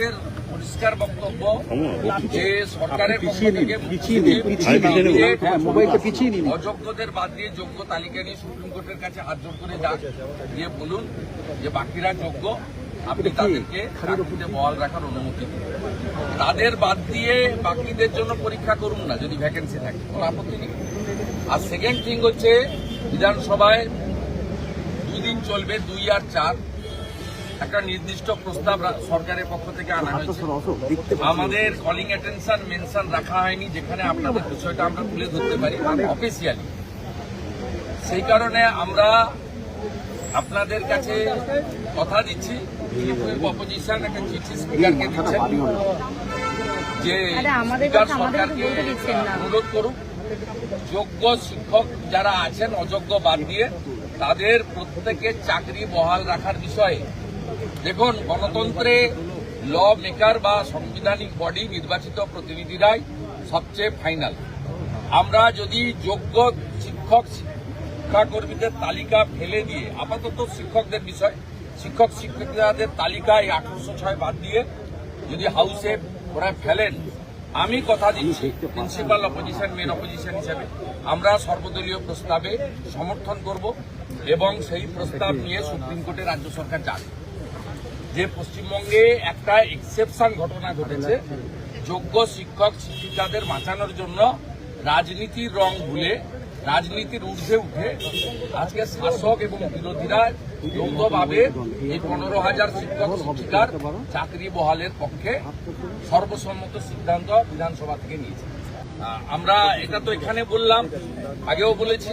এর পরিষ্কার বক্তব্য যে সরকারের হ্যাঁ। অযোগ্যদের বাদ দিয়ে যোগ্য তালিকা নিয়ে সুপ্রিম কোর্টের কাছে হাত জোর করে যান। দিয়ে বলুন যে বাকিরা যোগ্য আপনি তাদেরকে চাকরিতে বহাল রাখার অনুমতি দিন। তাদের বাদ দিয়ে বাকিদের জন্য পরীক্ষা করুন না যদি ভ্যাকেন্সি থাকে। কোনো আপত্তি নেই। আর সেকেন্ড থিং হচ্ছে বিধানসভায় দুদিন চলবে দুই আর চার। একটা নির্দিষ্ট প্রস্তাব সরকারের পক্ষ থেকে আনা হয়েছে। আমাদের কলিং অ্যাটেনশন মেনশন রাখা হয়নি যেখানে আপনাদের বিষয়টা আমরা তুলে ধরতে পারি অফিসিয়ালি সেই কারণে আমরা আপনাদের কাছে কথা দিচ্ছি অপোজিশন একটা চিঠি স্পিকারকে দিচ্ছেন যে স্পিকার সরকারকে। অনুরোধ করুন যোগ্য শিক্ষক যারা আছেন অযোগ্য বাদ দিয়ে তাদের প্রত্যেকে চাকরি বহাল রাখার বিষয়ে দেখুন, গণতন্ত্রে ল মেকার বা সাংবিধানিক বডি নির্বাচিত প্রতিনিধিরাই সবচেয়ে ফাইনাল আমরা যদি যোগ্য শিক্ষক, শিক্ষাকর্মীদের তালিকা ফেলে দিয়ে, আপাতত শিক্ষকদের বিষয়, শিক্ষক, শিক্ষিকাদের তালিকায় আঠারোশো ছয় বাদ দিয়ে যদি হাউসে ওরা ফেলেন, আমি কথা দিচ্ছি প্রিন্সিপাল অপোজিশন মেন অপোজিশন হিসেবে। আমরা সর্বদলীয় প্রস্তাবে সমর্থন করব এবং সেই প্রস্তাব নিয়ে সুপ্রিম কোর্টে রাজ্য সরকার যাবে। যে পশ্চিমবঙ্গে একটা এক্সেপশন ঘটনা ঘটেছে, যোগ্য শিক্ষক, শিক্ষিকাদের বাঁচানোর জন্য রাজনীতির রং ভুলে, রাজনীতির ঊর্ধ্বে উঠে আজকে শাসক এবং বিরোধীরা যৌথভাবে এই পনেরো হাজার শিক্ষক, শিক্ষিকার চাকরি বহালের পক্ষে সর্বসম্মত সিদ্ধান্ত বিধানসভা থেকে নিয়েছে। আমরা এটা তো এখানে বললাম, আগেও বলেছি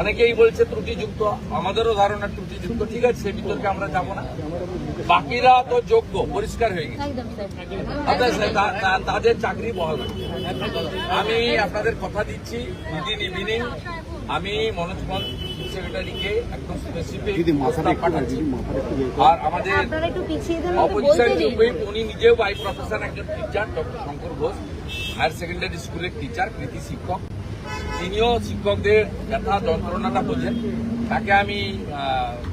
অনেকেই বলছে ত্রুটিযুক্ত আমাদেরও ধারণা ত্রুটিযুক্ত ঠিক আছে সে বিতর্কে আমরা যাব না। বাকিরা তো যোগ্য পরিষ্কার হয়ে গেছে। তাদের চাকরি বহাল আমি আপনাদের কথা দিচ্ছি উইদিন ইভিনিং। আমি মনোজ পল সেক্রেটারিকে একদম স্পেসিফিক পাঠাচ্ছি। আর আমাদের অপোজিশন উনি নিজেও বাই প্রফেশন একজন teacher doctor Shankar Ghosh higher secondary স্কুলের টিচার কৃতি শিক্ষক। তিনিও শিক্ষকদের ব্যথা যন্ত্রণাটা বোঝেন, তাকে আমি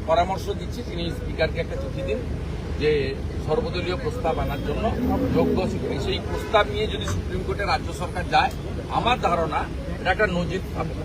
পরামর্শ দিচ্ছি, তিনি স্পিকারকে একটা চিঠি দিন যে সর্বদলীয় প্রস্তাব আনার জন্য যোগ্য শিক্ষক। সেই প্রস্তাব নিয়ে যদি সুপ্রিম কোর্টে রাজ্য সরকার যায়, আমার ধারণা এটা একটা নজির থাকবে